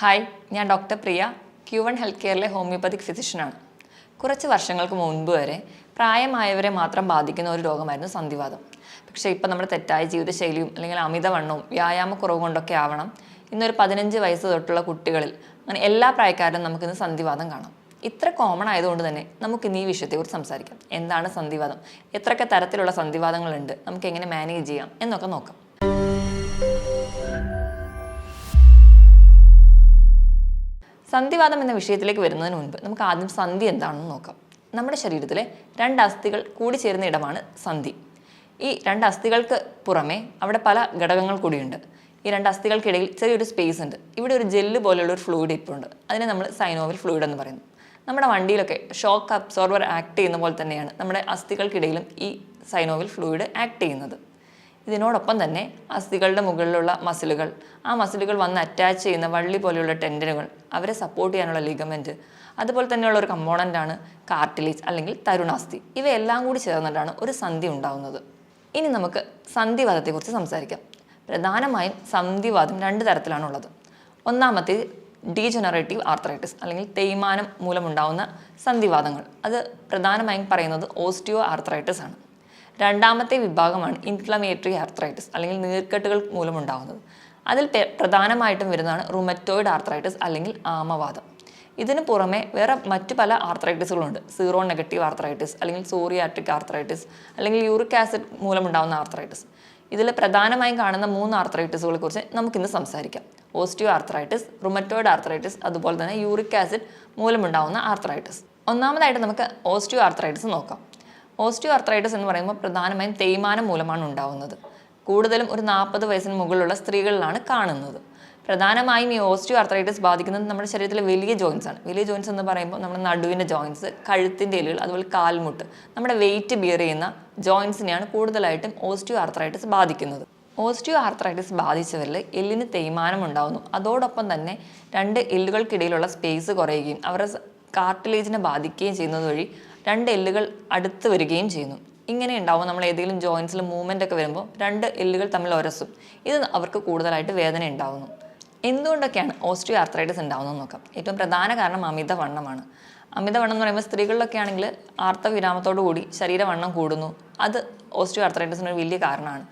Hi ഞാൻ doctor Priya Q one health കെയറിലെ homeopathic ഫിസിഷ്യനാണ്. കുറച്ച് വർഷങ്ങൾക്ക് മുൻപ് വരെ പ്രായമായവരെ മാത്രം ബാധിക്കുന്ന ഒരു രോഗമായിരുന്നു സന്ധിവാദം പക്ഷേ ഇപ്പം നമ്മുടെ തെറ്റായ ജീവിതശൈലിയും അല്ലെങ്കിൽ അമിതവണ്ണവും വ്യായാമക്കുറവ് കൊണ്ടൊക്കെ ആവണം. ഇന്നൊരു പതിനഞ്ച് വയസ്സ് തൊട്ടുള്ള കുട്ടികളിൽ അങ്ങനെ എല്ലാ പ്രായക്കാരിലും നമുക്കിന്ന് സന്ധിവാദം കാണാം. ഇത്ര കോമൺ ആയതുകൊണ്ട് തന്നെ നമുക്കിന്ന് ഈ വിഷയത്തെക്കുറിച്ച് സംസാരിക്കാം. എന്താണ് സന്ധിവാദം എത്രയൊക്കെ തരത്തിലുള്ള സന്ധിവാദങ്ങളുണ്ട് നമുക്ക് എങ്ങനെ മാനേജ് ചെയ്യാം? എന്നൊക്കെ നോക്കാം. സന്ധിവാദം എന്ന വിഷയത്തിലേക്ക് വരുന്നതിന് മുൻപ് നമുക്ക് ആദ്യം സന്ധി എന്താണെന്ന് നോക്കാം. നമ്മുടെ ശരീരത്തിലെ രണ്ട് അസ്ഥികൾ കൂടി ചേരുന്ന ഇടമാണ് സന്ധി. ഈ രണ്ട് അസ്ഥികൾക്ക് പുറമെ അവിടെ പല ഘടകങ്ങൾ കൂടിയുണ്ട്. ഈ രണ്ട് അസ്ഥികൾക്കിടയിൽ ചെറിയൊരു സ്പേസ് ഉണ്ട്. ഇവിടെ ഒരു ജെല്ല് പോലെയുള്ള ഒരു ഫ്ലൂയിഡ് ഇപ്പുണ്ട് അതിനെ നമ്മൾ സൈനോവൽ ഫ്ലൂയിഡ് എന്ന് പറയുന്നു. നമ്മുടെ വണ്ടിയിലൊക്കെ ഷോക്ക് അബ്സോർബർ ആക്ട് ചെയ്യുന്ന പോലെ തന്നെയാണ് നമ്മുടെ അസ്ഥികൾക്കിടയിലും ഈ സൈനോവൽ ഫ്ലൂയിഡ് ആക്ട് ചെയ്യുന്നത്. ഇതിനോടൊപ്പം തന്നെ അസ്ഥികളുടെ മുകളിലുള്ള മസിലുകൾ. ആ മസിലുകൾ വന്ന് അറ്റാച്ച് ചെയ്യുന്ന വള്ളി പോലെയുള്ള ടെൻഡനുകൾ അവരെ സപ്പോർട്ട് ചെയ്യാനുള്ള ലിഗമെന്റ് അതുപോലെ തന്നെയുള്ള ഒരു കമ്പോണന്റാണ് കാർട്ടിലേജ് അല്ലെങ്കിൽ തരുണാസ്ഥി. ഇവയെല്ലാം കൂടി ചേർന്നിട്ടാണ് ഒരു സന്ധി ഉണ്ടാകുന്നത് ഇനി നമുക്ക് സന്ധിവാദത്തെക്കുറിച്ച് സംസാരിക്കാം. പ്രധാനമായും സന്ധിവാദം രണ്ട് തരത്തിലാണുള്ളത്. ഒന്നാമത്തെ ഡീജനറേറ്റീവ് ആർത്രൈറ്റിസ് അല്ലെങ്കിൽ തേയ്മാനം മൂലമുണ്ടാകുന്ന സന്ധിവാദങ്ങൾ. അത് പ്രധാനമായും പറയുന്നത് ഓസ്റ്റിയോ ആർത്രൈറ്റിസ് ആണ്. രണ്ടാമത്തെ വിഭാഗമാണ് ഇൻഫ്ലമേറ്ററി ആർത്രൈറ്റിസ് അല്ലെങ്കിൽ നീർക്കെട്ടുകൾ മൂലമുണ്ടാകുന്നത്. അതിൽ പ്രധാനമായിട്ടും വരുന്നതാണ് റുമറ്റോയിഡ് ആർത്രൈറ്റിസ് അല്ലെങ്കിൽ ആമവാദം. ഇതിന് പുറമെ വേറെ മറ്റു പല ആർത്രൈറ്റിസുകളുണ്ട് സീറോ നെഗറ്റീവ് ആർത്രൈറ്റിസ് അല്ലെങ്കിൽ സോറിയാട്രിക് ആർത്രൈറ്റിസ് അല്ലെങ്കിൽ യൂറിക് ആസിഡ് മൂലമുണ്ടാകുന്ന ആർത്രൈറ്റിസ് ഇതിൽ പ്രധാനമായും കാണുന്ന മൂന്ന് ആർത്രൈറ്റിസുകളെ കുറിച്ച് നമുക്കിന്ന് സംസാരിക്കാം. ഓസ്റ്റിയോ ആർത്രൈറ്റിസ് റുമറ്റോയിഡ് ആർത്രൈറ്റിസ് അതുപോലെ തന്നെ യൂറിക് ആസിഡ് മൂലമുണ്ടാകുന്ന ആർത്രൈറ്റിസ് ഒന്നാമതായിട്ട് നമുക്ക് ഓസ്റ്റിയോ ആർത്രൈറ്റിസ് നോക്കാം. ഓസ്റ്റിയോ ആർത്രൈറ്റിസ് എന്ന് പറയുമ്പോൾ പ്രധാനമായും തേയ്മാനം മൂലമാണ് ഉണ്ടാവുന്നത്. കൂടുതലും ഒരു നാൽപ്പത് വയസ്സിന് മുകളിലുള്ള സ്ത്രീകളിലാണ് കാണുന്നത്. പ്രധാനമായും ഈ ഓസ്റ്റിയോ ആർത്രൈറ്റിസ് ബാധിക്കുന്നത് നമ്മുടെ ശരീരത്തിലെ വലിയ ജോയിൻസ് ആണ്. വലിയ ജോയിൻസ് എന്ന് പറയുമ്പോൾ നമ്മുടെ നടുവിന്റെ ജോയിൻസ് കഴുത്തിന്റെ എല്ലുകൾ അതുപോലെ കാൽമുട്ട് നമ്മുടെ വെയിറ്റ് ബിയർ ചെയ്യുന്ന ജോയിൻസിനെയാണ് കൂടുതലായിട്ടും ഓസ്റ്റിയോ ആർത്രൈറ്റിസ് ബാധിക്കുന്നത്. ഓസ്റ്റിയോ ആർത്രൈറ്റിസ് ബാധിച്ചവരിൽ എല്ലിന് തേയ്മാനം ഉണ്ടാകുന്നു അതോടൊപ്പം തന്നെ രണ്ട് എല്ലുകൾക്കിടയിലുള്ള സ്പേസ് കുറയുകയും അവരുടെ കാർട്ടിലേജിനെ ബാധിക്കുകയും ചെയ്യുന്നത് വഴി രണ്ട് എല്ലുകൾ അടുത്ത് വരികയും ചെയ്യുന്നു. ഇങ്ങനെ ഉണ്ടാവും നമ്മൾ ഏതെങ്കിലും ജോയിൻസിൽ മൂവ്മെന്റ് ഒക്കെ വരുമ്പോൾ രണ്ട് എല്ലുകൾ തമ്മിൽ ഉരസും ഇത് അവർക്ക് കൂടുതലായിട്ട് വേദന ഉണ്ടാവുന്നു. എന്തുകൊണ്ടൊക്കെയാണ് ഓസ്റ്റിയോ ആർത്രൈറ്റിസ് ഉണ്ടാവുന്നത് നോക്കാം. ഏറ്റവും പ്രധാന കാരണം അമിതവണ്ണമാണ്. അമിതവണ്ണം എന്ന് പറയുമ്പോൾ സ്ത്രീകളിലൊക്കെ ആണെങ്കിൽ ആർത്തവിരാമത്തോടു കൂടി ശരീരവണ്ണം കൂടുന്നു. അത് ഓസ്റ്റിയോ ആർത്രൈറ്റിസിന് ഒരു വലിയ കാരണമാണ്.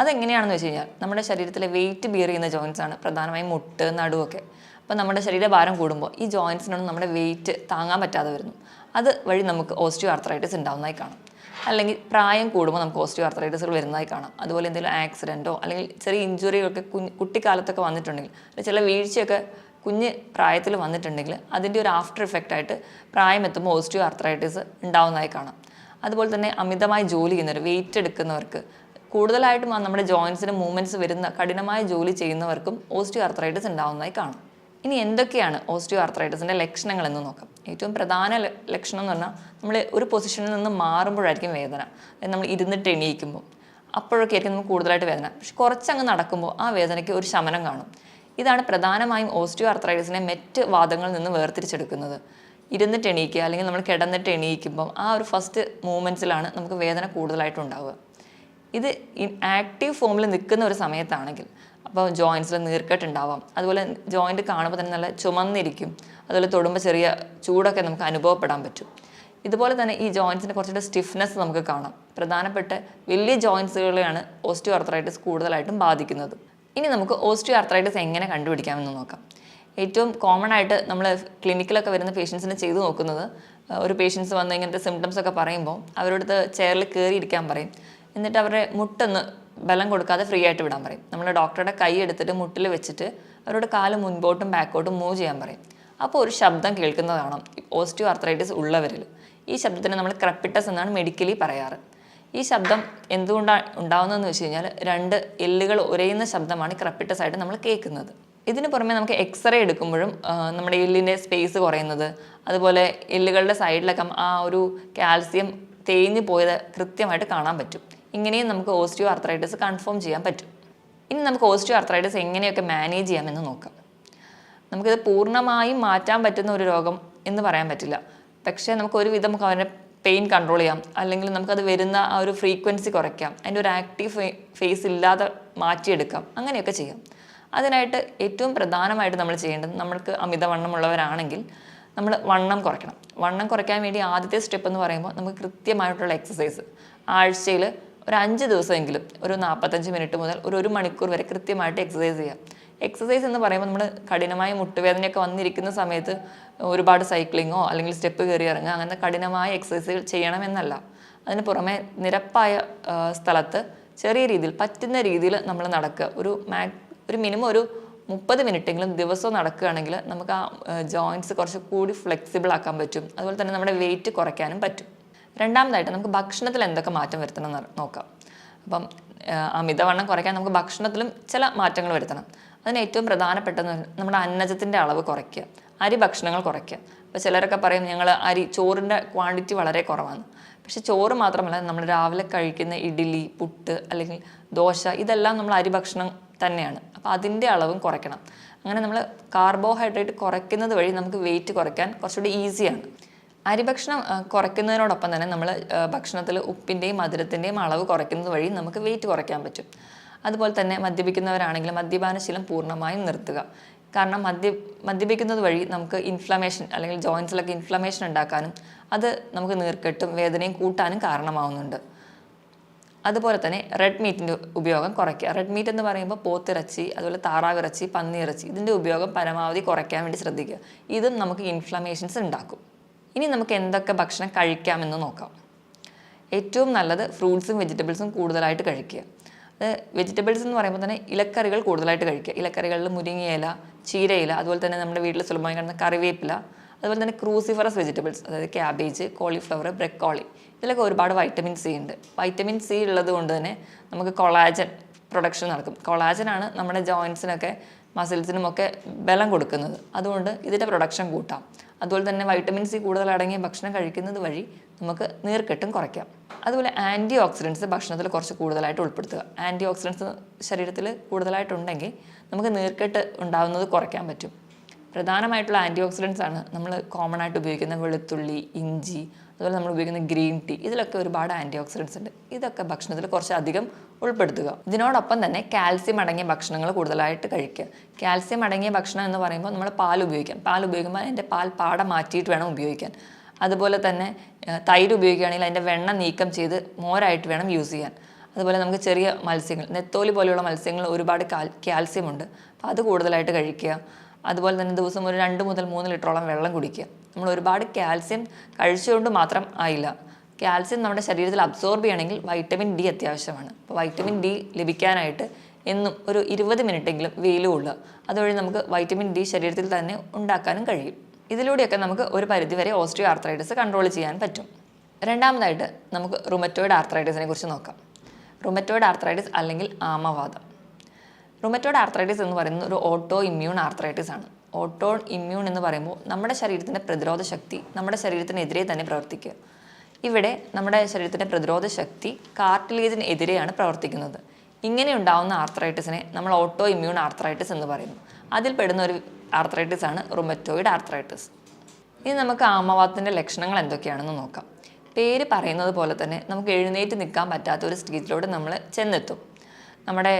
അതെങ്ങനെയാണെന്ന് വെച്ച് കഴിഞ്ഞാൽ നമ്മുടെ ശരീരത്തിലെ വെയിറ്റ് ബിയർ ചെയ്യുന്ന ജോയിൻസ് ആണ്. പ്രധാനമായും മുട്ട് നടുവൊക്കെ. അപ്പോൾ നമ്മുടെ ശരീരഭാരം കൂടുമ്പോൾ ഈ ജോയിൻസിനൊന്നും നമ്മുടെ വെയിറ്റ് താങ്ങാൻ പറ്റാതെ വരുന്നു. അത് വഴി നമുക്ക് ഓസ്റ്റിയോ ആർത്രൈറ്റിസ് ഉണ്ടാവുന്നതായി കാണാം. അല്ലെങ്കിൽ പ്രായം കൂടുമ്പോൾ നമുക്ക് ഓസ്റ്റിയോ ആർത്രൈറ്റിസുകൾ വരുന്നതായി കാണാം. അതുപോലെ എന്തെങ്കിലും ആക്സിഡന്റോ അല്ലെങ്കിൽ ചെറിയ ഇഞ്ചുറികളൊക്കെ കുഞ്ഞ് കുട്ടിക്കാലത്തൊക്കെ വന്നിട്ടുണ്ടെങ്കിൽ അല്ലെങ്കിൽ ചില വീഴ്ചയൊക്കെ കുഞ്ഞ് പ്രായത്തിൽ വന്നിട്ടുണ്ടെങ്കിൽ അതിന്റെ ഒരു ആഫ്റ്റർ ഇഫക്റ്റ് ആയിട്ട് പ്രായം എത്തുമ്പോൾ ഓസ്റ്റിയോ ആർത്രൈറ്റിസ് ഉണ്ടാവുന്നതായി കാണാം. അതുപോലെ തന്നെ അമിതമായി ജോലി ചെയ്യുന്നവർ വെയിറ്റ് എടുക്കുന്നവർക്ക് കൂടുതലായിട്ടും നമ്മുടെ ജോയിൻസിന് മൂവ്മെന്റ്സ് വരുന്ന കഠിനമായ ജോലി ചെയ്യുന്നവർക്കും ഓസ്റ്റിയോ ആർത്രൈറ്റിസ് ഉണ്ടാവുന്നതായി കാണാം. ഇനി എന്തൊക്കെയാണ് ഓസ്റ്റിയോ ആർത്രൈറ്റിസിന്റെ ലക്ഷണങ്ങൾ എന്ന് നോക്കാം. ഏറ്റവും പ്രധാന ലക്ഷണം എന്ന് പറഞ്ഞാൽ നമ്മൾ ഒരു പൊസിഷനിൽ നിന്ന് മാറുമ്പോഴായിരിക്കും വേദന. നമ്മൾ ഇരുന്നിട്ട് എണീക്കുമ്പോൾ അപ്പോഴൊക്കെ ആയിരിക്കും നമുക്ക് കൂടുതലായിട്ട് വേദന. പക്ഷെ കുറച്ചങ്ങ് നടക്കുമ്പോൾ ആ വേദനയ്ക്ക് ഒരു ശമനം കാണും. ഇതാണ് പ്രധാനമായും ഓസ്റ്റിയോ ആർത്രൈറ്റിസിനെ മറ്റ് വാദങ്ങളിൽ നിന്ന് വേർതിരിച്ചെടുക്കുന്നത്. ഇരുന്നിട്ട് എണീക്കുക അല്ലെങ്കിൽ നമ്മൾ കിടന്നിട്ട് എണീക്കുമ്പോൾ ആ ഒരു ഫസ്റ്റ് മൂവ്മെന്റ്സിലാണ് നമുക്ക് വേദന കൂടുതലായിട്ടുണ്ടാവുക. ഇത് ആക്റ്റീവ് ഫോമിൽ നിൽക്കുന്ന ഒരു സമയത്താണെങ്കിൽ അപ്പോൾ ജോയിൻസിൽ നീർക്കെട്ട് ഉണ്ടാവാം അതുപോലെ ജോയിന്റ് കാണുമ്പോൾ തന്നെ നല്ല ചുമന്നിരിക്കും. അതുപോലെ തൊടുമ്പോൾ ചെറിയ ചൂടൊക്കെ നമുക്ക് അനുഭവപ്പെടാൻ പറ്റും. ഇതുപോലെ തന്നെ ഈ ജോയിൻസിന്റെ കുറച്ചുകൂടെ സ്റ്റിഫ്നെസ് നമുക്ക് കാണാം. പ്രധാനപ്പെട്ട വലിയ ജോയിൻസുകളെയാണ് ഓസ്റ്റിയോ ആർത്രൈറ്റിസ് കൂടുതലായിട്ടും ബാധിക്കുന്നത്. ഇനി നമുക്ക് ഓസ്റ്റിയോ ആർത്രൈറ്റിസ് എങ്ങനെ കണ്ടുപിടിക്കാമെന്ന് നോക്കാം. ഏറ്റവും കോമൺ ആയിട്ട് നമ്മൾ ക്ലിനിക്കിലൊക്കെ വരുന്ന പേഷ്യൻസിനെ ചെയ്തു നോക്കുന്നത് ഒരു പേഷ്യൻസ് വന്ന് ഇങ്ങനത്തെ സിംറ്റംസ് ഒക്കെ പറയുമ്പോൾ അവരോടത്ത് ചെയറിൽ കയറി ഇരിക്കാൻ പറയും. എന്നിട്ട് അവരുടെ മുട്ടൊന്ന് ബലം കൊടുക്കാതെ ഫ്രീ ആയിട്ട് വിടാൻ പറയും. നമ്മൾ ഡോക്ടറുടെ കൈ എടുത്തിട്ട് മുട്ടിൽ വെച്ചിട്ട് അവരോട് കാൽ മുൻപോട്ടും ബാക്കോട്ടും മൂവ് ചെയ്യാൻ പറയും. അപ്പോൾ ഒരു ശബ്ദം കേൾക്കുന്നതാണ് ഓസ്റ്റിയോ ആർത്രൈറ്റിസ് ഉള്ളവരിൽ. ഈ ശബ്ദത്തിന് നമ്മൾ ക്രപ്പിറ്റസ് എന്നാണ് മെഡിക്കലി പറയാറ്. ഈ ശബ്ദം എന്തുകൊണ്ടാണ് ഉണ്ടാവുന്നതെന്ന് വെച്ച് കഴിഞ്ഞാൽ രണ്ട് എല്ലുകൾ ഉരയുന്ന ശബ്ദമാണ് ക്രപ്പിറ്റസ് ആയിട്ട് നമ്മൾ കേൾക്കുന്നത്. ഇതിന് പുറമെ നമുക്ക് എക്സ്റേ എടുക്കുമ്പോഴും നമ്മുടെ എല്ലിന്റെ സ്പേസ് കുറയുന്നത് അതുപോലെ എല്ലുകളുടെ സൈഡിലൊക്കെ ആ ഒരു കാൽസ്യം തേഞ്ഞു പോയത് കൃത്യമായിട്ട് കാണാൻ പറ്റും. ഇങ്ങനെയും നമുക്ക് ഓസ്റ്റിയോ ആർത്രൈറ്റിസ് കൺഫേം ചെയ്യാൻ പറ്റും. ഇനി നമുക്ക് ഓസ്റ്റിയോ ആർത്രൈറ്റിസ് എങ്ങനെയൊക്കെ മാനേജ് ചെയ്യാമെന്ന് നോക്കാം. നമുക്കിത് പൂർണമായും മാറ്റാൻ പറ്റുന്ന ഒരു രോഗം എന്ന് പറയാൻ പറ്റില്ല. പക്ഷേ നമുക്ക് ഒരുവിധം നമുക്ക് അവരുടെ പെയിൻ കൺട്രോൾ ചെയ്യാം. അല്ലെങ്കിൽ നമുക്കത് വരുന്ന ആ ഒരു ഫ്രീക്വൻസി കുറയ്ക്കാം. അതിന്റെ ഒരു ആക്റ്റീവ് ഫേസ് ഇല്ലാതെ മാറ്റിയെടുക്കാം. അങ്ങനെയൊക്കെ ചെയ്യാം. അതിനായിട്ട് ഏറ്റവും പ്രധാനമായിട്ട് നമ്മൾ ചെയ്യേണ്ടത് നമ്മൾക്ക് അമിതവണ്ണമുള്ളവരാണെങ്കിൽ നമ്മൾ വണ്ണം കുറയ്ക്കണം. വണ്ണം കുറയ്ക്കാൻ വേണ്ടി ആദ്യത്തെ സ്റ്റെപ്പ് എന്ന് പറയുമ്പോൾ നമുക്ക് കൃത്യമായിട്ടുള്ള എക്സസൈസ് ആഴ്ചയിൽ ഒരു അഞ്ച് ദിവസമെങ്കിലും ഒരു നാൽപ്പത്തഞ്ച് മിനിറ്റ് മുതൽ ഒരു ഒരു മണിക്കൂർ വരെ കൃത്യമായിട്ട് എക്സസൈസ് ചെയ്യാം. എക്സസൈസ് എന്ന് പറയുമ്പോൾ നമ്മൾ കഠിനമായ മുട്ടുവേദനയൊക്കെ വന്നിരിക്കുന്ന സമയത്ത് ഒരുപാട് സൈക്ലിങ്ങോ അല്ലെങ്കിൽ സ്റ്റെപ്പ് കയറി ഇറങ്ങുക അങ്ങനത്തെ കഠിനമായ എക്സസൈസുകൾ ചെയ്യണമെന്നല്ല. അതിന് പുറമെ നിരപ്പായ സ്ഥലത്ത് ചെറിയ രീതിയിൽ പറ്റുന്ന രീതിയിൽ നമ്മൾ നടക്കുക. ഒരു മാക് ഒരു മിനിമം ഒരു മുപ്പത് മിനിറ്റെങ്കിലും ദിവസവും നടക്കുകയാണെങ്കിൽ നമുക്ക് ആ ജോയിന്റ്സ് കുറച്ച് കൂടി ഫ്ലെക്സിബിൾ ആക്കാൻ പറ്റും. അതുപോലെ തന്നെ നമ്മുടെ വെയിറ്റ് കുറയ്ക്കാനും പറ്റും. രണ്ടാമതായിട്ട് നമുക്ക് ഭക്ഷണത്തിൽ എന്തൊക്കെ മാറ്റം വരുത്തണം എന്ന് നോക്കാം. അപ്പം അമിതവണ്ണം കുറയ്ക്കാൻ നമുക്ക് ഭക്ഷണത്തിലും ചില മാറ്റങ്ങൾ വരുത്തണം. അതിന് ഏറ്റവും പ്രധാനപ്പെട്ടത് നമ്മുടെ അന്നജത്തിന്റെ അളവ് കുറയ്ക്കുക. അരി ഭക്ഷണങ്ങൾ കുറയ്ക്കുക. അപ്പോൾ ചിലരൊക്കെ പറയും ഞങ്ങൾ അരി ചോറിന്റെ ക്വാണ്ടിറ്റി വളരെ കുറവാണ്. പക്ഷെ ചോറ് മാത്രമല്ല നമ്മൾ രാവിലെ കഴിക്കുന്ന ഇഡ്ഡലി പുട്ട് അല്ലെങ്കിൽ ദോശ ഇതെല്ലാം നമ്മൾ അരി ഭക്ഷണം തന്നെയാണ്. അപ്പോൾ അതിന്റെ അളവും കുറയ്ക്കണം. അങ്ങനെ നമ്മൾ കാർബോഹൈഡ്രേറ്റ് കുറയ്ക്കുന്നത് വഴി നമുക്ക് വെയിറ്റ് കുറയ്ക്കാൻ കുറച്ചുകൂടി ഈസിയാണ് അരിഭക്ഷണം കുറയ്ക്കുന്നതിനോടൊപ്പം തന്നെ നമ്മൾ ഭക്ഷണത്തിൽ ഉപ്പിന്റെയും മധുരത്തിന്റെയും അളവ് കുറയ്ക്കുന്നത് വഴി നമുക്ക് വെയിറ്റ് കുറയ്ക്കാൻ പറ്റും. അതുപോലെ തന്നെ മദ്യപിക്കുന്നവരാണെങ്കിൽ മദ്യപാനശീലം പൂർണമായും നിർത്തുക. കാരണം മദ്യ മദ്യപിക്കുന്നത് വഴി നമുക്ക് ഇൻഫ്ലമേഷൻ അല്ലെങ്കിൽ ജോയിൻസിലൊക്കെ ഇൻഫ്ലമേഷൻ ഉണ്ടാക്കാനും അത് നമുക്ക് നീർക്കെട്ടും വേദനയും കൂട്ടാനും കാരണമാവുന്നുണ്ട്. അതുപോലെ തന്നെ റെഡ് മീറ്റിന്റെ ഉപയോഗം കുറയ്ക്കുക. റെഡ് മീറ്റ് എന്ന് പറയുമ്പോൾ പോത്തിറച്ചി അതുപോലെ താറാവിറച്ചി പന്നിയിറച്ചി ഇതിന്റെ ഉപയോഗം പരമാവധി കുറയ്ക്കാൻ വേണ്ടി ശ്രദ്ധിക്കുക. ഇതും നമുക്ക് ഇൻഫ്ലമേഷൻസ് ഉണ്ടാക്കും. ഇനി നമുക്ക് എന്തൊക്കെ ഭക്ഷണം കഴിക്കാമെന്ന് നോക്കാം. ഏറ്റവും നല്ലത് ഫ്രൂട്ട്സും വെജിറ്റബിൾസും കൂടുതലായിട്ട് കഴിക്കുക. അത് വെജിറ്റബിൾസ് എന്ന് പറയുമ്പോൾ തന്നെ ഇലക്കറികൾ കൂടുതലായിട്ട് കഴിക്കുക. ഇലക്കറികളിൽ മുരിങ്ങയില ചീരയില അതുപോലെ തന്നെ നമ്മുടെ വീട്ടിൽ സുലഭമായി കാണുന്ന കറിവേപ്പില അതുപോലെ തന്നെ ക്രൂസിഫറസ് വെജിറ്റബിൾസ് അതായത് ക്യാബേജ് കോളിഫ്ലവർ ബ്രക്കോളി ഇതിലൊക്കെ ഒരുപാട് വൈറ്റമിൻ സി ഉണ്ട്. വൈറ്റമിൻ സി ഉള്ളത് കൊണ്ട് തന്നെ നമുക്ക് കൊളാജൻ പ്രൊഡക്ഷൻ നടക്കും. കൊളാജനാണ് നമ്മുടെ ജോയിൻസിനൊക്കെ മസിൽസിനും ഒക്കെ ബലം കൊടുക്കുന്നത്. അതുകൊണ്ട് ഇതിന്റെ പ്രൊഡക്ഷൻ കൂട്ടാം. അതുപോലെ തന്നെ വൈറ്റമിൻ സി കൂടുതൽ അടങ്ങിയ ഭക്ഷണം കഴിക്കുന്നത് വഴി നമുക്ക് നീർക്കെട്ടും കുറയ്ക്കാം. അതുപോലെ ആന്റി ഓക്സിഡൻസ് ഭക്ഷണത്തിൽ കുറച്ച് കൂടുതലായിട്ട് ഉൾപ്പെടുത്തുക. ആന്റി ഓക്സിഡൻസ് ശരീരത്തിൽ കൂടുതലായിട്ടുണ്ടെങ്കിൽ നമുക്ക് നീർക്കെട്ട് ഉണ്ടാകുന്നത് കുറയ്ക്കാൻ പറ്റും. പ്രധാനമായിട്ടുള്ള ആന്റി ഓക്സിഡൻസ് ആണ് നമ്മൾ കോമൺ ആയിട്ട് ഉപയോഗിക്കുന്ന വെളുത്തുള്ളി ഇഞ്ചി അതുപോലെ നമ്മൾ ഉപയോഗിക്കുന്ന ഗ്രീൻ ടീ ഇതിലൊക്കെ ഒരുപാട് ആന്റി ഓക്സിഡൻസ് ഉണ്ട്. ഇതൊക്കെ ഭക്ഷണത്തിൽ കുറച്ചധികം ഉൾപ്പെടുത്തുക. ഇതിനോടൊപ്പം തന്നെ കാൽസ്യം അടങ്ങിയ ഭക്ഷണങ്ങൾ കൂടുതലായിട്ട് കഴിക്കുക. കാൽസ്യം അടങ്ങിയ ഭക്ഷണം എന്ന് പറയുമ്പോൾ നമ്മൾ പാൽ ഉപയോഗിക്കാം. പാൽ ഉപയോഗിക്കുമ്പോൾ അതിന്റെ പാൽ പാട മാറ്റിയിട്ട് വേണം ഉപയോഗിക്കാൻ. അതുപോലെ തന്നെ തൈര് ഉപയോഗിക്കുകയാണെങ്കിൽ അതിന്റെ വെണ്ണ നീക്കം ചെയ്ത് മോരായിട്ട് വേണം യൂസ് ചെയ്യാൻ. അതുപോലെ നമുക്ക് ചെറിയ മത്സ്യങ്ങൾ നെത്തോലി പോലെയുള്ള മത്സ്യങ്ങൾ ഒരുപാട് കാൽ കാൽസ്യമുണ്ട് അപ്പോൾ അത് കൂടുതലായിട്ട് കഴിക്കുക. അതുപോലെ തന്നെ ദിവസം ഒരു രണ്ട് മുതൽ മൂന്ന് ലിറ്ററോളം വെള്ളം കുടിക്കുക. നമ്മൾ ഒരുപാട് കാൽസ്യം കഴിച്ചുകൊണ്ട് മാത്രം ആയില്ല. കാൽസ്യം നമ്മുടെ ശരീരത്തിൽ അബ്സോർബ് ചെയ്യണമെങ്കിൽ വൈറ്റമിൻ ഡി അത്യാവശ്യമാണ്. അപ്പോൾ വൈറ്റമിൻ ഡി ലഭിക്കാനായിട്ട് എന്നും ഒരു ഇരുപത് മിനിറ്റെങ്കിലും വെയിൽ കൊള്ളുക അതുവഴി നമുക്ക് വൈറ്റമിൻ ഡി ശരീരത്തിൽ തന്നെ ഉണ്ടാക്കാനും കഴിയും. ഇതിലൂടെയൊക്കെ നമുക്ക് ഒരു പരിധിവരെ ഓസ്ട്രിയോ ആർത്രൈറ്റിസ് കൺട്രോൾ ചെയ്യാൻ പറ്റും. രണ്ടാമതായിട്ട് നമുക്ക് റുമറ്റോയിഡ് ആർത്രൈറ്റിസിനെ കുറിച്ച് നോക്കാം. റുമറ്റോയിഡ് ആർത്രൈറ്റിസ് അല്ലെങ്കിൽ ആമവാദം. റുമറ്റോയിഡ് ആർത്രൈറ്റിസ് എന്ന് പറയുന്നത് ഒരു ഓട്ടോ ഇമ്മ്യൂൺ ആർത്രൈറ്റിസ് ആണ്. ഓട്ടോ ഇമ്മ്യൂൺ എന്ന് പറയുമ്പോൾ നമ്മുടെ ശരീരത്തിന്റെ പ്രതിരോധ ശക്തി നമ്മുടെ ശരീരത്തിനെതിരെ തന്നെ പ്രവർത്തിക്കുക. ഇവിടെ നമ്മുടെ ശരീരത്തിന്റെ പ്രതിരോധ ശക്തി കാർട്ടിലേജിനെതിരെയാണ് പ്രവർത്തിക്കുന്നത്. ഇങ്ങനെ ഉണ്ടാകുന്ന ആർത്രൈറ്റിസിനെ നമ്മൾ ഓട്ടോ ഇമ്മ്യൂൺ ആർത്രൈറ്റിസ് എന്ന് പറയുന്നു. അതിൽ പെടുന്ന ഒരു ആർത്രൈറ്റിസ് ആണ് റുമറ്റോയിഡ് ആർത്രൈറ്റിസ് ഇനി നമുക്ക് ആമവാദത്തിന്റെ ലക്ഷണങ്ങൾ എന്തൊക്കെയാണെന്ന് നോക്കാം. പേര് പറയുന്നത് പോലെ തന്നെ നമുക്ക് എഴുന്നേറ്റ് നിൽക്കാൻ പറ്റാത്ത ഒരു സ്റ്റേജിലൂടെ നമ്മൾ ചെന്നെത്തും. നമ്മുടെ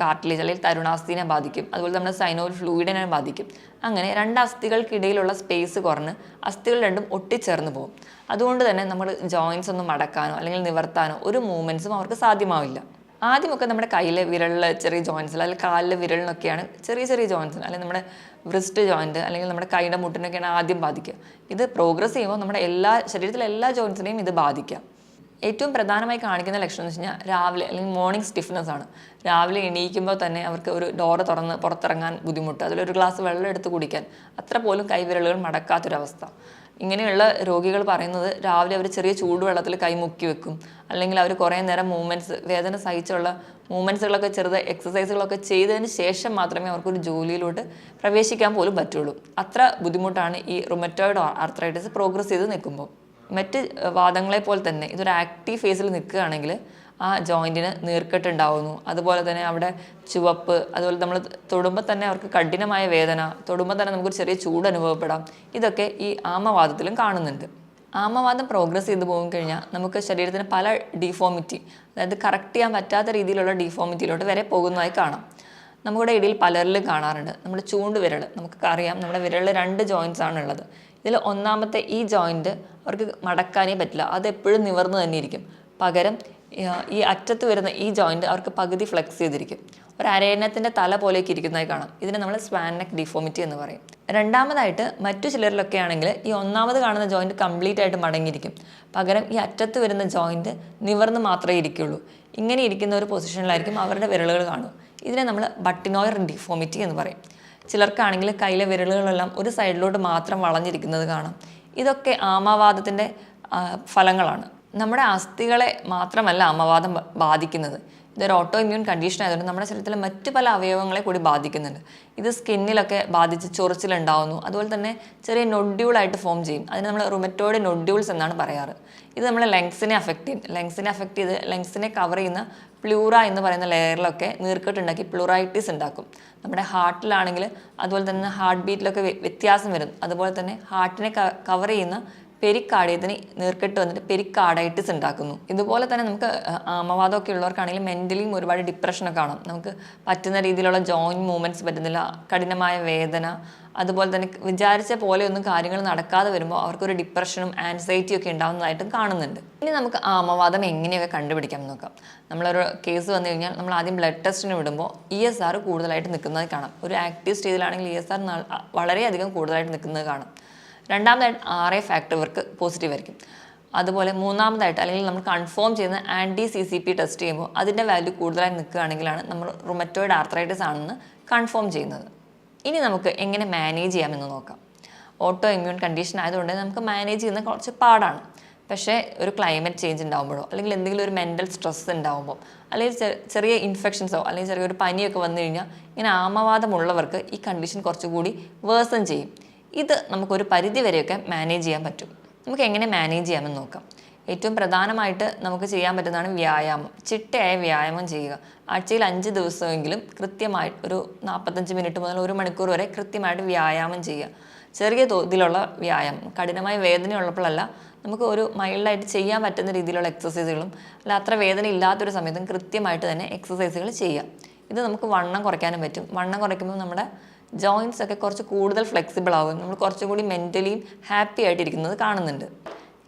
കാർട്ടിലേജ് അല്ലെങ്കിൽ തരുണാസ്ഥിനെ ബാധിക്കും. അതുപോലെ നമ്മുടെ സൈനോൽ ഫ്ലൂയിഡിനെ ബാധിക്കും. അങ്ങനെ രണ്ട് അസ്ഥികൾക്കിടയിലുള്ള സ്പേസ് കുറഞ്ഞ് അസ്ഥികൾ രണ്ടും ഒട്ടിച്ചേർന്ന് പോകും. അതുകൊണ്ട് തന്നെ നമ്മൾ ജോയിൻസ് ഒന്നും മടക്കാനോ അല്ലെങ്കിൽ നിവർത്താനോ ഒരു മൂവ്മെന്റ്സും അവർക്ക് സാധ്യമാവില്ല. ആദ്യമൊക്കെ നമ്മുടെ കയ്യിലെ വിരലിലെ ചെറിയ ജോയിൻസിൽ അല്ലെങ്കിൽ കാലിലെ വിരലിനൊക്കെയാണ് ചെറിയ ചെറിയ ജോയിൻസ് അല്ലെങ്കിൽ നമ്മുടെ വ്രിസ്റ്റ് ജോയിന്റ് അല്ലെങ്കിൽ നമ്മുടെ കൈയുടെ മുട്ടിനൊക്കെയാണ് ആദ്യം ബാധിക്കുക. ഇത് പ്രോഗ്രസ് ചെയ്യുമ്പോൾ നമ്മുടെ എല്ലാ ശരീരത്തിലെ എല്ലാ ജോയിൻസിനെയും ഇത് ബാധിക്കാം ഏറ്റവും പ്രധാനമായി കാണിക്കുന്ന ലക്ഷണം എന്ന് വെച്ച് കഴിഞ്ഞാൽ രാവിലെ അല്ലെങ്കിൽ മോർണിംഗ് സ്റ്റിഫ്നെസ് ആണ്. രാവിലെ എണീക്കുമ്പോൾ തന്നെ അവർക്ക് ഒരു ഡോറ് തുറന്ന് പുറത്തിറങ്ങാൻ ബുദ്ധിമുട്ട്. അതിലൊരു ഗ്ലാസ് വെള്ളം എടുത്ത് കുടിക്കാൻ അത്ര പോലും കൈവിരലുകൾ മടക്കാത്തൊരവസ്ഥ. ഇങ്ങനെയുള്ള രോഗികൾ പറയുന്നത് രാവിലെ അവർ ചെറിയ ചൂടുവെള്ളത്തിൽ കൈമുക്കി വെക്കും. അല്ലെങ്കിൽ അവർ കുറേ നേരം മൂവ്മെന്റ്സ് വേദന സഹിച്ചുള്ള മൂവ്മെന്റ്സുകളൊക്കെ ചെറുത് എക്സസൈസുകളൊക്കെ ചെയ്തതിന് ശേഷം മാത്രമേ അവർക്കൊരു ജോലിയിലോട്ട് പ്രവേശിക്കാൻ പോലും പറ്റുള്ളൂ. അത്ര ബുദ്ധിമുട്ടാണ് ഈ റൊമറ്റോയിഡ് ആർത്രൈറ്റിസ് പ്രോഗ്രസ് ചെയ്ത് നിൽക്കുമ്പോൾ. മറ്റ് വാദങ്ങളെ പോലെ തന്നെ ഇതൊരു ആക്റ്റീവ് ഫേസിൽ നിൽക്കുകയാണെങ്കിൽ ആ ജോയിന്റിന് നീർക്കെട്ടുണ്ടാവുന്നു അതുപോലെ തന്നെ അവിടെ ചുവപ്പ് അതുപോലെ നമ്മൾ തൊടുമ്പോൾ തന്നെ അവർക്ക് കഠിനമായ വേദന തൊടുമ്പോൾ തന്നെ നമുക്കൊരു ചെറിയ ചൂട് അനുഭവപ്പെടാം. ഇതൊക്കെ ഈ ആമവാദത്തിലും കാണുന്നുണ്ട്. ആമവാദം പ്രോഗ്രസ് ചെയ്തു പോകും കഴിഞ്ഞാൽ നമുക്ക് ശരീരത്തിന് പല ഡിഫോമിറ്റി അതായത് കറക്റ്റ് ചെയ്യാൻ പറ്റാത്ത രീതിയിലുള്ള ഡിഫോമിറ്റിയിലോട്ട് വരെ പോകുന്നതായി കാണാം. നമ്മുടെ ഇടയിൽ പലരിലും കാണാറുണ്ട്. നമ്മുടെ ചൂണ്ട് വിരൽ നമുക്ക് അറിയാം നമ്മുടെ വിരലിൽ രണ്ട് ജോയിൻസ് ആണ് ഉള്ളത് ഇതിൽ ഒന്നാമത്തെ ഈ ജോയിന്റ് അവർക്ക് മടക്കാനേ പറ്റില്ല. അതെപ്പോഴും നിവർന്ന് തന്നെ ഇരിക്കും പകരം ഈ അറ്റത്ത് വരുന്ന ഈ ജോയിന്റ് അവർക്ക് പകുതി ഫ്ലെക്സ് ചെയ്തിരിക്കും. ഒരു അരയണത്തിന്റെ തല പോലെയൊക്കെ ഇരിക്കുന്നതായി കാണാം. ഇതിനെ നമ്മൾ സ്വാനക് ഡിഫോമിറ്റി എന്ന് പറയും. രണ്ടാമതായിട്ട് മറ്റു ചിലരിലൊക്കെ ആണെങ്കിൽ ഈ ഒന്നാമത് കാണുന്ന ജോയിന്റ് കംപ്ലീറ്റ് ആയിട്ട് മടങ്ങിയിരിക്കും. പകരം ഈ അറ്റത്ത് വരുന്ന ജോയിന്റ് നിവർന്ന് മാത്രമേ ഇരിക്കുള്ളൂ. ഇങ്ങനെ ഇരിക്കുന്ന ഒരു പൊസിഷനിലായിരിക്കും അവരുടെ വിരലുകൾ കാണും ഇതിനെ നമ്മൾ ബട്ടിനോയർ ഡിഫോമിറ്റി എന്ന് പറയും. ചിലർക്കാണെങ്കിൽ കയ്യിലെ വിരലുകളെല്ലാം ഒരു സൈഡിലോട്ട് മാത്രം വളഞ്ഞിരിക്കുന്നത് കാണാം. ഇതൊക്കെ ആമാവാദത്തിന്റെ ഫലങ്ങളാണ്. നമ്മുടെ അസ്ഥികളെ മാത്രമല്ല ആമവാദം ബാധിക്കുന്നത്. ഇതൊരു ഓട്ടോ ഇമ്മ്യൂൺ കണ്ടീഷൻ ആയതുകൊണ്ട് നമ്മുടെ ശരീരത്തിലെ മറ്റു പല അവയവങ്ങളെ കൂടി ബാധിക്കുന്നുണ്ട്. ഇത് സ്കിന്നിലൊക്കെ ബാധിച്ച് ചൊറിച്ചിലുണ്ടാവുന്നു. അതുപോലെ തന്നെ ചെറിയ നൊഡ്യൂളായിട്ട് ഫോം ചെയ്യും. അതിന് നമ്മൾ റുമറ്റോയിഡ് നൊഡ്യൂൾസ് എന്നാണ് പറയാറ്. ഇത് നമ്മളെ ലങ്സിനെ അഫക്റ്റ് ചെയ്യും. ലങ്സിനെ അഫക്റ്റ് ചെയ്ത് ലങ്സിനെ കവർ ചെയ്യുന്ന പ്ലൂറ എന്ന് പറയുന്ന ലെയറിലൊക്കെ നീർക്കെട്ടുണ്ടാക്കി പ്ലൂറൈറ്റിസ് ഉണ്ടാക്കും. നമ്മുടെ ഹാർട്ടിലാണെങ്കിൽ അതുപോലെ തന്നെ ഹാർട്ട് ബീറ്റിലൊക്കെ വ്യത്യാസം വരും. അതുപോലെ തന്നെ ഹാർട്ടിനെ കവർ ചെയ്യുന്ന പെരിക്കാർഡിയത്തിന് നീർക്കെട്ട് വന്നിട്ട് പെരിക്കാർഡൈറ്റിസ് ഉണ്ടാക്കുന്നു. ഇതുപോലെ തന്നെ നമുക്ക് ആമവാദമൊക്കെ ഉള്ളവർക്കാണെങ്കിൽ മെന്റലിയും ഒരുപാട് ഡിപ്രഷനൊക്കെ കാണും. നമുക്ക് പറ്റുന്ന രീതിയിലുള്ള ജോയിന്റ് മൂവ്മെന്റ്സ് പറ്റുന്നില്ല കഠിനമായ വേദന അതുപോലെ തന്നെ വിചാരിച്ച പോലെയൊന്നും കാര്യങ്ങൾ നടക്കാതെ വരുമ്പോൾ അവർക്കൊരു ഡിപ്രഷനും ആൻസൈറ്റിയും ഒക്കെ ഉണ്ടാകുന്നതായിട്ടും കാണുന്നുണ്ട്. ഇനി നമുക്ക് ആമവാദം എങ്ങനെയൊക്കെ കണ്ടുപിടിക്കാം നോക്കാം. നമ്മളൊരു കേസ് വന്നു കഴിഞ്ഞാൽ നമ്മൾ ആദ്യം ബ്ലഡ് ടെസ്റ്റിന് വിടുമ്പോൾ ഇ എസ് ആർ കൂടുതലായിട്ട് നിൽക്കുന്നത് കാണാം. ഒരു ആക്റ്റീവ് സ്റ്റേജിലാണെങ്കിൽ ഇ എസ് ആർ വളരെയധികം കൂടുതലായിട്ട് നിൽക്കുന്നത് കാണാം. രണ്ടാമതായിട്ട് ആർ എ ഫാക്ടർ ഇവർക്ക് പോസിറ്റീവ് ആയിരിക്കും. അതുപോലെ മൂന്നാമതായിട്ട് അല്ലെങ്കിൽ നമ്മൾ കൺഫേം ചെയ്യുന്ന anti C C P test ചെയ്യുമ്പോൾ അതിന്റെ വാല്യൂ കൂടുതലായി നിൽക്കുകയാണെങ്കിലാണ് നമ്മൾ റുമറ്റോയിഡ് ആർത്രൈറ്റിസ് ആണെന്ന് കൺഫേം ചെയ്യുന്നത്. ഇനി നമുക്ക് എങ്ങനെ മാനേജ് ചെയ്യാമെന്ന് നോക്കാം. ഓട്ടോ ഇമ്മ്യൂൺ കണ്ടീഷൻ ആയതുകൊണ്ട് നമുക്ക് മാനേജ് ചെയ്യുന്ന കുറച്ച് പാടാണ്. പക്ഷേ ഒരു ക്ലൈമറ്റ് ചേഞ്ച് ഉണ്ടാകുമ്പോഴോ അല്ലെങ്കിൽ എന്തെങ്കിലും ഒരു മെന്റൽ സ്ട്രെസ് ഉണ്ടാകുമ്പോൾ അല്ലെങ്കിൽ ചെറിയ ഇൻഫെക്ഷൻസോ അല്ലെങ്കിൽ ചെറിയൊരു പനിയൊക്കെ വന്നു കഴിഞ്ഞാൽ ഇങ്ങനെ ആമവാദമുള്ളവർക്ക് ഈ കണ്ടീഷൻ കുറച്ചുകൂടി വേഴ്സൺ ചെയ്യും. ഇത് നമുക്കൊരു പരിധി വരെയൊക്കെ മാനേജ് ചെയ്യാൻ പറ്റും. നമുക്ക് എങ്ങനെ മാനേജ് ചെയ്യാമെന്ന് നോക്കാം. ഏറ്റവും പ്രധാനമായിട്ട് നമുക്ക് ചെയ്യാൻ പറ്റുന്നതാണ് വ്യായാമം. ചിട്ടയായ വ്യായാമം ചെയ്യുക. ആഴ്ചയിൽ അഞ്ച് ദിവസമെങ്കിലും കൃത്യമായിട്ട് ഒരു നാൽപ്പത്തഞ്ച് മിനിറ്റ് മുതൽ ഒരു മണിക്കൂർ വരെ കൃത്യമായിട്ട് വ്യായാമം ചെയ്യുക. ചെറിയ തോതിലുള്ള വ്യായാമം. കഠിനമായ വേദനയുള്ളപ്പോഴല്ല നമുക്ക് ഒരു മൈൽഡായിട്ട് ചെയ്യാൻ പറ്റുന്ന രീതിയിലുള്ള എക്സസൈസുകളും അല്ല അത്ര വേദന ഇല്ലാത്തൊരു സമയത്തും കൃത്യമായിട്ട് തന്നെ എക്സസൈസുകൾ ചെയ്യുക. ഇത് നമുക്ക് വണ്ണം കുറയ്ക്കാനും പറ്റും. വണ്ണം കുറയ്ക്കുമ്പോൾ നമ്മുടെ ജോയിൻസ് ഒക്കെ കുറച്ച് കൂടുതൽ ഫ്ലെക്സിബിൾ ആവും. നമ്മൾ കുറച്ചും കൂടി മെന്റലിയും ഹാപ്പി ആയിട്ടിരിക്കുന്നത് കാണുന്നുണ്ട്.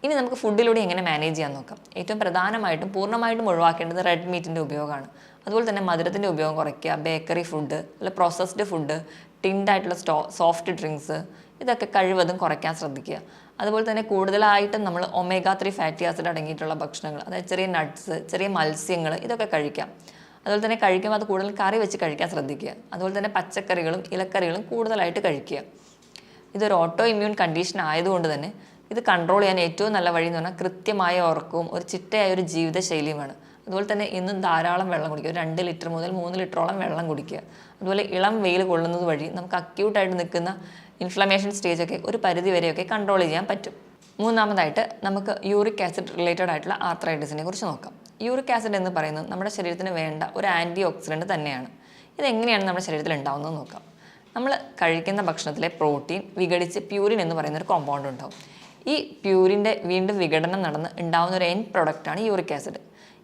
ഇനി നമുക്ക് ഫുഡിലൂടെ എങ്ങനെ മാനേജ് ചെയ്യാൻ നോക്കാം. ഏറ്റവും പ്രധാനമായിട്ടും പൂർണമായിട്ടും ഒഴിവാക്കേണ്ടത് റെഡ് മീറ്റിന്റെ ഉപയോഗമാണ്. അതുപോലെ തന്നെ മധുരത്തിന്റെ ഉപയോഗം കുറയ്ക്കുക ബേക്കറി ഫുഡ് അല്ല പ്രോസസ്ഡ് ഫുഡ് ടിൻഡായിട്ടുള്ള സ്റ്റോ സോഫ്റ്റ് ഡ്രിങ്ക്സ് ഇതൊക്കെ കഴിവതും കുറയ്ക്കാൻ ശ്രദ്ധിക്കുക. അതുപോലെ തന്നെ കൂടുതലായിട്ടും നമ്മൾ ഒമേഗ ത്രീ ഫാറ്റി ആസിഡ് അടങ്ങിയിട്ടുള്ള ഭക്ഷണങ്ങൾ അതായത് ചെറിയ നട്ട്സ് ചെറിയ മത്സ്യങ്ങൾ ഇതൊക്കെ കഴിക്കാം. അതുപോലെ തന്നെ കഴിക്കുമ്പോൾ അത് കൂടുതൽ കറി വെച്ച് കഴിക്കാൻ ശ്രദ്ധിക്കുക. അതുപോലെ തന്നെ പച്ചക്കറികളും ഇലക്കറികളും കൂടുതലായിട്ട് കഴിക്കുക. ഇതൊരു ഓട്ടോ ഇമ്മ്യൂൺ കണ്ടീഷൻ ആയതുകൊണ്ട് തന്നെ ഇത് കൺട്രോൾ ചെയ്യാൻ ഏറ്റവും നല്ല വഴി എന്ന് പറഞ്ഞാൽ കൃത്യമായ ഉറക്കവും ഒരു ചിട്ടയായ ഒരു ജീവിതശൈലിയുമാണ്. അതുപോലെ തന്നെ ഇന്നും ധാരാളം വെള്ളം കുടിക്കുക. രണ്ട് ലിറ്റർ മുതൽ മൂന്ന് ലിറ്ററോളം വെള്ളം കുടിക്കുക. അതുപോലെ ഇളം വെയിൽ കൊള്ളുന്നത് വഴി നമുക്ക് അക്യൂട്ടായിട്ട് നിൽക്കുന്ന ഇൻഫ്ലമേഷൻ സ്റ്റേജൊക്കെ ഒരു പരിധി വരെയൊക്കെ കൺട്രോൾ ചെയ്യാൻ പറ്റും. മൂന്നാമതായിട്ട് നമുക്ക് യൂറിക് ആസിഡ് റിലേറ്റഡ് ആയിട്ടുള്ള ആർത്രൈറ്റിസിനെ കുറിച്ച് നോക്കാം. യൂറിക് ആസിഡ് എന്ന് പറയുന്നത് നമ്മുടെ ശരീരത്തിന് വേണ്ട ഒരു ആന്റി ഓക്സിഡന്റ് തന്നെയാണ്. ഇതെങ്ങനെയാണ് നമ്മുടെ ശരീരത്തിൽ ഉണ്ടാകുന്നതെന്ന് നോക്കാം. നമ്മൾ കഴിക്കുന്ന ഭക്ഷണത്തിലെ പ്രോട്ടീൻ വിഘടിച്ച് പ്യൂരിൻ എന്ന് പറയുന്ന ഒരു കോമ്പൗണ്ട് ഉണ്ടാവും. ഈ പ്യൂരിന്റെ വീണ്ടും വിഘടനം നടന്ന് ഉണ്ടാകുന്ന ഒരു എൻ പ്രൊഡക്റ്റാണ് യൂറിക് ആസിഡ്.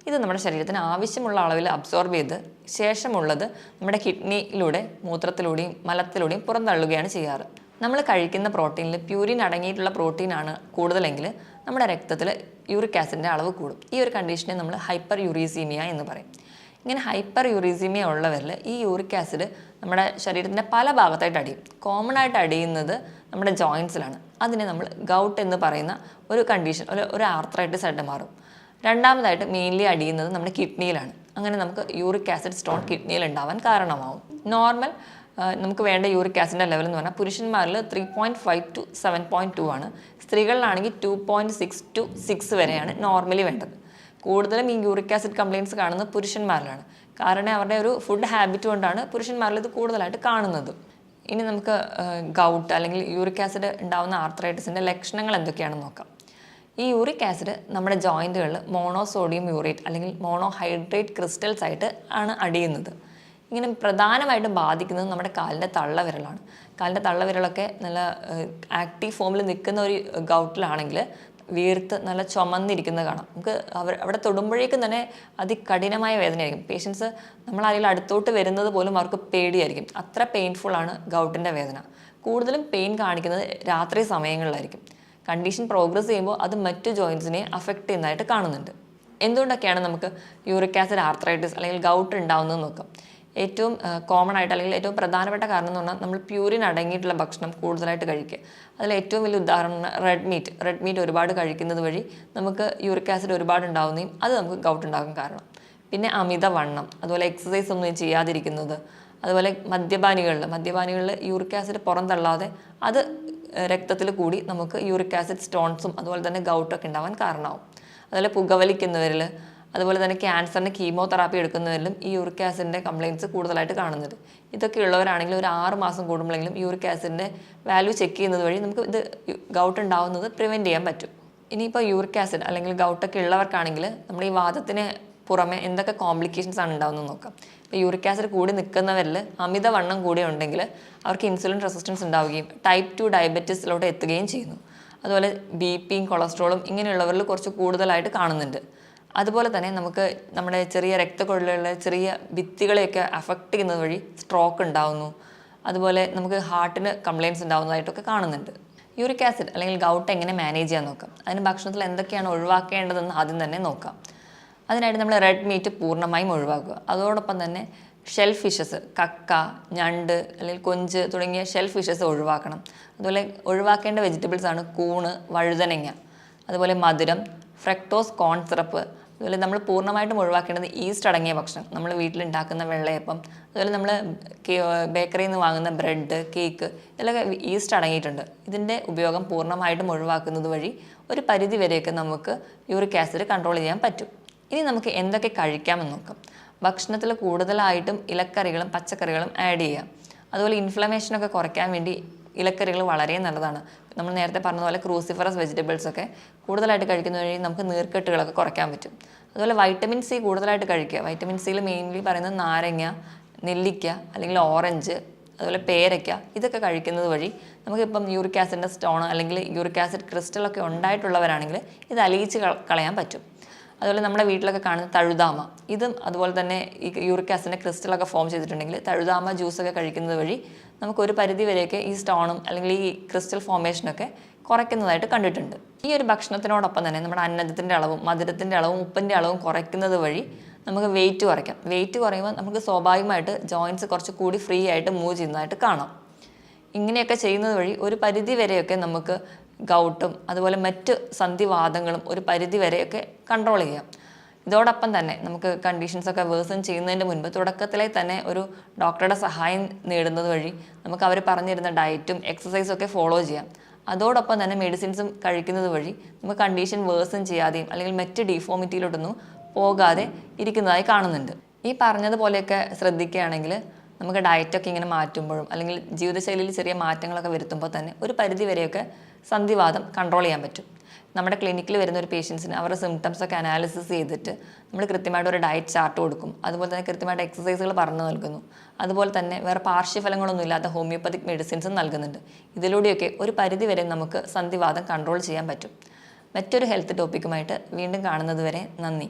ഇത് നമ്മുടെ ശരീരത്തിന് ആവശ്യമുള്ള അളവിൽ അബ്സോർബ് ചെയ്ത് ശേഷമുള്ളത് നമ്മുടെ കിഡ്നിയിലൂടെ മൂത്രത്തിലൂടെയും മലത്തിലൂടെയും പുറന്തള്ളുകയാണ് ചെയ്യാറ്. നമ്മൾ കഴിക്കുന്ന പ്രോട്ടീനിൽ പ്യൂരിൻ അടങ്ങിയിട്ടുള്ള പ്രോട്ടീനാണ് കൂടുതലെങ്കിൽ നമ്മുടെ രക്തത്തിൽ യൂറിക് ആസിഡിന്റെ അളവ് കൂടും. ഈ ഒരു കണ്ടീഷനെ നമ്മൾ ഹൈപ്പർ യൂറീസീമിയ എന്ന് പറയും. ഇങ്ങനെ ഹൈപ്പർ യൂറീസീമിയ ഉള്ളവരിൽ ഈ യൂറിക് ആസിഡ് നമ്മുടെ ശരീരത്തിന്റെ പല ഭാഗത്തായിട്ട് അടിയും. കോമൺ ആയിട്ട് അടിയുന്നത് നമ്മുടെ ജോയിൻസിലാണ് അതിനെ നമ്മൾ ഗൗട്ട് എന്ന് പറയുന്ന ഒരു കണ്ടീഷൻ ഒരു ഒരു ആർത്രൈറ്റിസ് ആയിട്ട് മാറും. രണ്ടാമതായിട്ട് മെയിൻലി അടിയുന്നത് നമ്മുടെ കിഡ്നിയിലാണ് അങ്ങനെ നമുക്ക് യൂറിക് ആസിഡ് സ്റ്റോൺ കിഡ്നിയിൽ ഉണ്ടാവാൻ കാരണമാവും. നോർമൽ നമുക്ക് വേണ്ട യൂറിക് ആസിഡിന്റെ ലെവൽ എന്ന് പറഞ്ഞാൽ പുരുഷന്മാരിൽ three point five two seven point two ആണ്. സ്ത്രീകളിലാണെങ്കിൽ two point six two six വരെയാണ് നോർമലി വേണ്ടത്. കൂടുതലും ഈ യൂറിക് ആസിഡ് കംപ്ലയിൻസ് കാണുന്നത് പുരുഷന്മാരിലാണ്. കാരണം അവരുടെ ഒരു ഫുഡ് ഹാബിറ്റ് കൊണ്ടാണ് പുരുഷന്മാരിൽ ഇത് കൂടുതലായിട്ട് കാണുന്നത്. ഇനി നമുക്ക് ഗൗട്ട് അല്ലെങ്കിൽ യൂറിക് ആസിഡ് ഉണ്ടാകുന്ന ആർത്രൈറ്റിസിന്റെ ലക്ഷണങ്ങൾ എന്തൊക്കെയാണെന്ന് നോക്കാം. ഈ യൂറിക് ആസിഡ് നമ്മുടെ ജോയിന്റുകളിൽ മോണോസോഡിയം യൂറേറ്റ് അല്ലെങ്കിൽ മോണോഹൈഡ്രേറ്റ് ക്രിസ്റ്റൽസ് ആയിട്ട് ആണ് അടിയുന്നത്. ഇങ്ങനെ പ്രധാനമായിട്ടും ബാധിക്കുന്നത് നമ്മുടെ കാലിന്റെ തള്ളവിരലാണ്. കാലിന്റെ തള്ളവിരലൊക്കെ നല്ല ആക്റ്റീവ് ഫോമിൽ നിൽക്കുന്ന ഒരു ഗൗട്ടിലാണെങ്കിൽ വീർത്ത് നല്ല ചുമന്നിരിക്കുന്നത് കാണാം. നമുക്ക് അവർ അവിടെ തൊടുമ്പോഴേക്കും തന്നെ അതികഠിനമായ വേദനയായിരിക്കും. പേഷ്യൻസ് നമ്മളാരെങ്കിലും അടുത്തോട്ട് വരുന്നത് പോലും അവർക്ക് പേടിയായിരിക്കും. അത്ര പെയിൻഫുള്ളാണ് ഗൗട്ടിന്റെ വേദന. കൂടുതലും പെയിൻ കാണിക്കുന്നത് രാത്രി സമയങ്ങളിലായിരിക്കും. കണ്ടീഷൻ പ്രോഗ്രസ് ചെയ്യുമ്പോൾ അത് മറ്റു ജോയിൻസിനെ അഫക്റ്റ് ചെയ്യുന്നതായിട്ട് കാണുന്നുണ്ട്. എന്തുകൊണ്ടൊക്കെയാണ് നമുക്ക് യൂറിക് ആസിഡ് ആർത്രൈറ്റിസ് അല്ലെങ്കിൽ ഗൗട്ട് ഉണ്ടാവുന്നത് നോക്കാം. ഏറ്റവും കോമൺ ആയിട്ട് അല്ലെങ്കിൽ ഏറ്റവും പ്രധാനപ്പെട്ട കാരണം എന്ന് പറഞ്ഞാൽ നമ്മൾ പ്യൂരിൻ അടങ്ങിയിട്ടുള്ള ഭക്ഷണം കൂടുതലായിട്ട് കഴിക്കുക. അതിൽ ഏറ്റവും വലിയ ഉദാഹരണം റെഡ് മീറ്റ് റെഡ് മീറ്റ് ഒരുപാട് കഴിക്കുന്നത് വഴി നമുക്ക് യൂറിക് ആസിഡ് ഒരുപാട് ഉണ്ടാവുന്നതും അത് നമുക്ക് ഗൗട്ട് ഉണ്ടാകാൻ കാരണം. പിന്നെ അമിതവണ്ണം അതുപോലെ എക്സസൈസ് ഒന്നും ചെയ്യാതിരിക്കുന്നത് അതുപോലെ മദ്യപാനികളിൽ മദ്യപാനികളിൽ യൂറിക് ആസിഡ് പുറന്തള്ളാതെ അത് രക്തത്തിൽ കൂടി നമുക്ക് യൂറിക് ആസിഡ് സ്റ്റോൺസും അതുപോലെ തന്നെ ഗൗട്ടൊക്കെ ഉണ്ടാവാൻ കാരണമാവും. അതുപോലെ പുകവലിക്കുന്നവരിൽ അതുപോലെ തന്നെ ക്യാൻസറിന് കീമോതെറാപ്പി എടുക്കുന്നതിലും ഈ യൂറിക് ആസിഡിന്റെ കംപ്ലയിൻസ് കൂടുതലായിട്ട് കാണുന്നത്. ഇതൊക്കെ ഉള്ളവരാണെങ്കിൽ ഒരു ആറ് മാസം കൂടുമ്പോഴെങ്കിലും യൂറിക് ആസിഡിന്റെ വാല്യൂ ചെക്ക് ചെയ്യുന്നത് വഴി നമുക്ക് ഇത് ഗൗട്ട് ഉണ്ടാവുന്നത് പ്രിവെന്റ് ചെയ്യാൻ പറ്റും. ഇനിയിപ്പോൾ യൂറിക് ആസിഡ് അല്ലെങ്കിൽ ഗൗട്ടൊക്കെ ഉള്ളവർക്കാണെങ്കിൽ നമ്മൾ ഈ വാദത്തിന് പുറമെ എന്തൊക്കെ കോംപ്ലിക്കേഷൻസ് ആണ് ഉണ്ടാവുന്നത് നോക്കാം. ഇപ്പോൾ യൂറിക് ആസിഡ് കൂടി നിൽക്കുന്നവരിൽ അമിതവണ്ണം കൂടി ഉണ്ടെങ്കിൽ അവർക്ക് ഇൻസുലിൻ റെസിസ്റ്റൻസ് ഉണ്ടാവുകയും ടൈപ്പ് ടു ഡയബറ്റീസിലോട്ട് എത്തുകയും ചെയ്യുന്നു. അതുപോലെ ബി പിയും കൊളസ്ട്രോളും ഇങ്ങനെയുള്ളവരിൽ കുറച്ച് കൂടുതലായിട്ട് കാണുന്നുണ്ട്. അതുപോലെ തന്നെ നമുക്ക് നമ്മുടെ ചെറിയ രക്തക്കൊഴലുകളിലെ ചെറിയ ഭിത്തികളെയൊക്കെ അഫക്റ്റ് ചെയ്യുന്നത് വഴി സ്ട്രോക്ക് ഉണ്ടാവുന്നു. അതുപോലെ നമുക്ക് ഹാർട്ടിന് കംപ്ലയിൻസ് ഉണ്ടാവുന്നതായിട്ടൊക്കെ കാണുന്നുണ്ട്. യൂറിക് ആസിഡ് അല്ലെങ്കിൽ ഗൗട്ട് എങ്ങനെ മാനേജ് ചെയ്യാൻ നോക്കാം. അതിന് ഭക്ഷണത്തിൽ എന്തൊക്കെയാണ് ഒഴിവാക്കേണ്ടതെന്ന് ആദ്യം തന്നെ നോക്കാം. അതിനായിട്ട് നമ്മൾ റെഡ് മീറ്റ് പൂർണമായും ഒഴിവാക്കുക. അതോടൊപ്പം തന്നെ ഷെൽ ഫിഷസ് കക്ക ഞണ്ട് അല്ലെങ്കിൽ കൊഞ്ച് തുടങ്ങിയ ഷെൽ ഫിഷസ് ഒഴിവാക്കണം. അതുപോലെ ഒഴിവാക്കേണ്ട വെജിറ്റബിൾസാണ് കൂണ് വഴുതനങ്ങ. അതുപോലെ മധുരം ഫ്രക്ടോസ് കോൺ സിറപ്പ് അതുപോലെ നമ്മൾ പൂർണമായിട്ടും ഒഴിവാക്കേണ്ടത് ഈസ്റ്റ് അടങ്ങിയ ഭക്ഷണം നമ്മൾ വീട്ടിലുണ്ടാക്കുന്ന വെള്ളയപ്പം അതുപോലെ നമ്മൾ ബേക്കറിയിൽ നിന്ന് വാങ്ങുന്ന ബ്രെഡ് കേക്ക് ഇതിലൊക്കെ ഈസ്റ്റ് അടങ്ങിയിട്ടുണ്ട്. ഇതിന്റെ ഉപയോഗം പൂർണമായിട്ടും ഒഴിവാക്കുന്നത് വഴി ഒരു പരിധി വരെയൊക്കെ നമുക്ക് യൂറിക് ആസിഡ് കൺട്രോൾ ചെയ്യാൻ പറ്റും. ഇനി നമുക്ക് എന്തൊക്കെ കഴിക്കാമെന്ന് നോക്കാം. ഭക്ഷണത്തിൽ കൂടുതലായിട്ടും ഇലക്കറികളും പച്ചക്കറികളും ആഡ് ചെയ്യാം. അതുപോലെ ഇൻഫ്ലമേഷനൊക്കെ കുറയ്ക്കാൻ വേണ്ടി ഇലക്കറികൾ വളരെ നല്ലതാണ്. നമ്മൾ നേരത്തെ പറഞ്ഞതുപോലെ ക്രൂസിഫറസ് വെജിറ്റബിൾസ് ഒക്കെ കൂടുതലായിട്ട് കഴിക്കുന്ന വഴി നമുക്ക് നീർക്കെട്ടുകളൊക്കെ കുറയ്ക്കാൻ പറ്റും. അതുപോലെ വൈറ്റമിൻ സി കൂടുതലായിട്ട് കഴിക്കുക. വൈറ്റമിൻ സിയിൽ മെയിൻലി പറയുന്നത് നാരങ്ങ നെല്ലിക്ക അല്ലെങ്കിൽ ഓറഞ്ച് അതുപോലെ പേരയ്ക്ക ഇതൊക്കെ കഴിക്കുന്നത് വഴി നമുക്കിപ്പം യൂറിക് ആസിഡിന്റെ സ്റ്റോൺ അല്ലെങ്കിൽ യൂറിക് ആസിഡ് ക്രിസ്റ്റലൊക്കെ ഉണ്ടായിട്ടുള്ളവരാണെങ്കിൽ ഇത് അലിയിച്ച് കളയാൻ പറ്റും. അതുപോലെ നമ്മുടെ വീട്ടിലൊക്കെ കാണുന്ന തഴുതാമ ഇതും അതുപോലെ തന്നെ ഈ യൂറിക് ആസിഡിന്റെ ക്രിസ്റ്റലൊക്കെ ഫോം ചെയ്തിട്ടുണ്ടെങ്കിൽ തഴുതാമ ജ്യൂസൊക്കെ കഴിക്കുന്നത് വഴി നമുക്ക് ഒരു പരിധി വരെയൊക്കെ ഈ സ്റ്റോണും അല്ലെങ്കിൽ ഈ ക്രിസ്റ്റൽ ഫോമേഷനൊക്കെ കുറയ്ക്കുന്നതായിട്ട് കണ്ടിട്ടുണ്ട്. ഈ ഒരു ഭക്ഷണത്തിനോടൊപ്പം തന്നെ നമ്മുടെ അന്നജത്തിന്റെ അളവും മധുരത്തിന്റെ അളവും ഉപ്പിന്റെ അളവും കുറയ്ക്കുന്നത് വഴി നമുക്ക് വെയിറ്റ് കുറയ്ക്കാം. വെയിറ്റ് കുറയുമ്പോൾ നമുക്ക് സ്വാഭാവികമായിട്ട് ജോയിന്റ്സ് കുറച്ച് കൂടി ഫ്രീ ആയിട്ട് മൂവ് ചെയ്യുന്നതായിട്ട് കാണാം. ഇങ്ങനെയൊക്കെ ചെയ്യുന്നത് വഴി ഒരു പരിധി വരെയൊക്കെ നമുക്ക് ഗൗട്ടും അതുപോലെ മറ്റ് സന്ധിവാദങ്ങളും ഒരു പരിധി വരെയൊക്കെ കൺട്രോൾ ചെയ്യാം. ഇതോടൊപ്പം തന്നെ നമുക്ക് കണ്ടീഷൻസ് ഒക്കെ വേഴ്സൺ ചെയ്യുന്നതിന് മുൻപ് തുടക്കത്തിലെ തന്നെ ഒരു ഡോക്ടറുടെ സഹായം നേടുന്നത് വഴി നമുക്ക് അവർ പറഞ്ഞിരുന്ന ഡയറ്റും എക്സസൈസും ഒക്കെ ഫോളോ ചെയ്യാം. അതോടൊപ്പം തന്നെ മെഡിസിൻസും കഴിക്കുന്നത് വഴി നമുക്ക് കണ്ടീഷൻ വേഴ്സൺ ചെയ്യാതെയും അല്ലെങ്കിൽ മറ്റ് ഡീഫോമിറ്റിയിലോട്ടൊന്നും പോകാതെ ഇരിക്കുന്നതായി കാണുന്നുണ്ട്. ഈ പറഞ്ഞതുപോലെയൊക്കെ ശ്രദ്ധിക്കുകയാണെങ്കിൽ നമുക്ക് ഡയറ്റൊക്കെ ഇങ്ങനെ മാറ്റുമ്പോഴും അല്ലെങ്കിൽ ജീവിതശൈലിയിൽ ചെറിയ മാറ്റങ്ങളൊക്കെ വരുത്തുമ്പോൾ തന്നെ ഒരു പരിധി വരെയൊക്കെ സന്ധിവാദം കൺട്രോൾ ചെയ്യാൻ പറ്റും. നമ്മുടെ ക്ലിനിക്കിൽ വരുന്ന ഒരു പേഷ്യൻസിന് അവരുടെ സിംറ്റംസ് ഒക്കെ അനാലിസിസ് ചെയ്തിട്ട് നമ്മൾ കൃത്യമായിട്ട് ഒരു ഡയറ്റ് ചാർട്ട് കൊടുക്കും. അതുപോലെ തന്നെ കൃത്യമായിട്ട് എക്സസൈസുകൾ പറഞ്ഞു നൽകുന്നു. അതുപോലെ തന്നെ വേറെ പാർശ്വഫലങ്ങളൊന്നും ഇല്ലാത്ത ഹോമിയോപ്പതിക് മെഡിസിൻസും നൽകുന്നുണ്ട്. ഇതിലൂടെയൊക്കെ ഒരു പരിധി വരെ നമുക്ക് സന്ധിവാദം കൺട്രോൾ ചെയ്യാൻ പറ്റും. മറ്റൊരു ഹെൽത്ത് ടോപ്പിക്കുമായിട്ട് വീണ്ടും കാണുന്നത് വരെ നന്ദി.